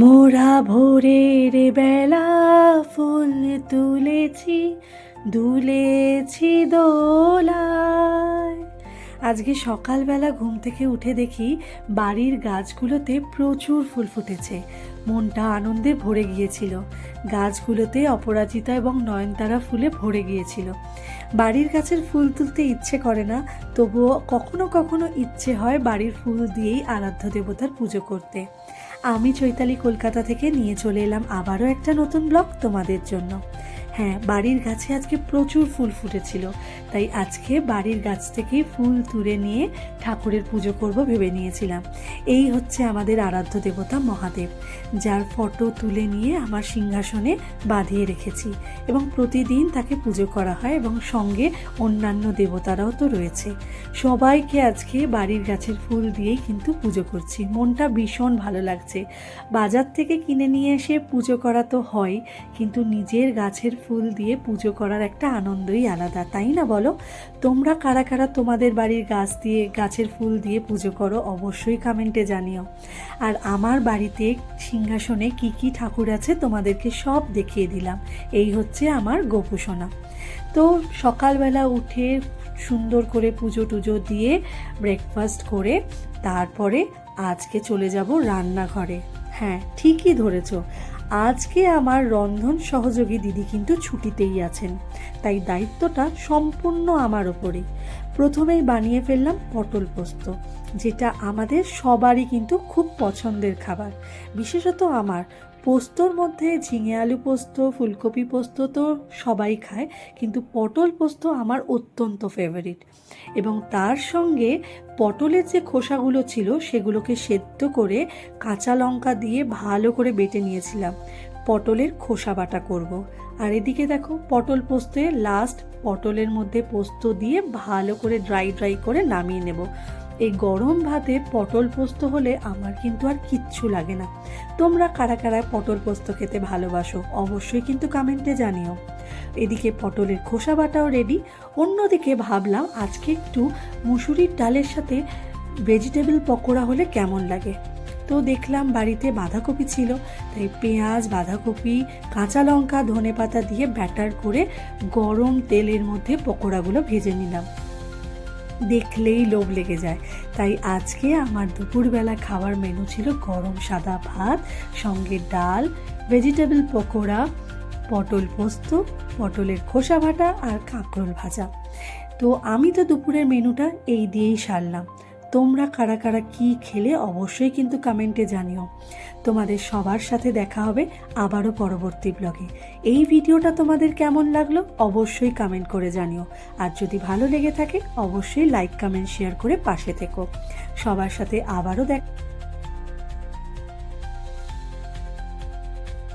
মোরা ভোরের বেলা ফুল তুলেছি, দুলেছি দোলায়। আজকে সকালবেলা ঘুম থেকে উঠে দেখি বাড়ির গাছগুলোতে প্রচুর ফুল ফুটেছে। মনটা আনন্দে ভরে গিয়েছিল। গাছগুলোতে অপরাজিতা এবং নয়নতারা ফুলে ভরে গিয়েছিল। বাড়ির গাছের ফুল তুলতে ইচ্ছে করে না, তবুও কখনো কখনো ইচ্ছে হয় বাড়ির ফুল দিয়েই আরাধ্য দেবতার পুজো করতে। আমি চৈতালি কলকাতা থেকে নিয়ে চলে এলাম আবারও একটা নতুন ব্লগ তোমাদের জন্য। হ্যাঁ বাড়ির গাছে আজকে প্রচুর ফুল ফুটেছিল। তাই আজকে বাড়ির গাছ থেকে ফুল তুলে নিয়ে ঠাকুরের পুজো করব ভেবে নিয়েছিলাম। এই হচ্ছে আমাদের আরাধ্য দেবতা মহাদেব, যার ফটো তুলে নিয়ে আমার সিংহাসনে বাঁধিয়ে রেখেছি এবং প্রতিদিন তাকে পুজো করা হয় এবং সঙ্গে অন্যান্য দেবতারাও তো রয়েছে। সবাইকে আজকে বাড়ির গাছের ফুল দিয়েই কিন্তু পুজো করছি। মনটা ভীষণ ভালো লাগছে। বাজার থেকে কিনে নিয়ে এসে পুজো করা তো হয়, কিন্তু নিজের গাছের ফুল দিয়ে পুজো করার একটা আনন্দই আলাদা, তাই না বলো? তোমরা কারা কারা তোমাদের বাড়ির গাছ দিয়ে, গাছের ফুল দিয়ে পুজো করো অবশ্যই কমেন্টে জানিও। আর আমার বাড়িতে সিংহাসনে কি কি ঠাকুর আছে তোমাদেরকে সব দেখিয়ে দিলাম। এই হচ্ছে আমার গোপুসোনা তো সকালবেলা উঠে সুন্দর করে পুজো টুজো দিয়ে ব্রেকফাস্ট করে তারপরে আজকে চলে যাব রান্নাঘরে। হ্যাঁ ঠিকই ধরেছ। আজকে আমার রন্ধন সহযোগী দিদি কিন্তু ছুটিতেই আছেন, তাই দায়িত্বটা সম্পূর্ণ আমার ওপরে। প্রথমেই বানিয়ে ফেললাম পটল পোস্ত। যেটা আমাদের সবারই কিন্তু খুব পছন্দের খাবার। বিশেষত আমার। পোস্তর মধ্যে ঝিঙে আলু পোস্ত, ফুলকপি পোস্ত তো সবাই খায়, কিন্তু পটল পোস্ত আমার অত্যন্ত ফেভারিট এবং তার সঙ্গে পটলের যে খোসাগুলো ছিল, সেগুলোকে সেদ্ধ করে কাঁচা লঙ্কা দিয়ে ভালো করে বেটে নিয়েছিলাম। পটলের খোসা বাটা করব। আর এদিকে দেখো, পটল পোস্তে লাস্ট পটলের মধ্যে পোস্ত দিয়ে ভালো করে ড্রাই ড্রাই করে নামিয়ে নেব। এই গরম ভাতে পটল পোস্ত হলে আমার কিন্তু আর কিচ্ছু লাগে না। তোমরা কারা কারা পটল পোস্ত খেতে ভালোবাসো, অবশ্যই কিন্তু কমেন্টে জানিও। এদিকে পটলের খোসা বাটাও রেডি অন্যদিকে ভাবলাম আজকে একটু মুসুরির ডালের সাথে ভেজিটেবল পকোড়া হলে কেমন লাগে? তো দেখলাম বাড়িতে বাঁধাকপি ছিল, তাই পেঁয়াজ, বাঁধাকপি, কাঁচা লঙ্কা ধনে পাতা দিয়ে ব্যাটার করে গরম তেলের মধ্যে পকোড়াগুলো ভেজে নিলাম। দেখলেই লোভ লেগে যায়। তাই আজকে আমার দুপুরবেলা খাওয়ার মেনু ছিল গরম সাদা ভাত, সঙ্গে ডাল ভেজিটেবল পকোড়া, পটল পোস্ত, পটলের খোসা ভাটা আর কাঁকরোল ভাজা। তো আমি তো দুপুরের মেনুটা এই দিয়েই সারলাম। তোমরা কারা কারা কী খেলে অবশ্যই কিন্তু কমেন্টে জানিও। তোমাদের সবার সাথে দেখা হবে আবারও পরবর্তী ব্লগে। এই ভিডিওটা তোমাদের কেমন লাগল অবশ্যই কমেন্ট করে জানিও। আর যদি ভালো লেগে থাকে, অবশ্যই লাইক, কমেন্ট, শেয়ার করে পাশে থেকো। সবার সাথে আবারও দেখ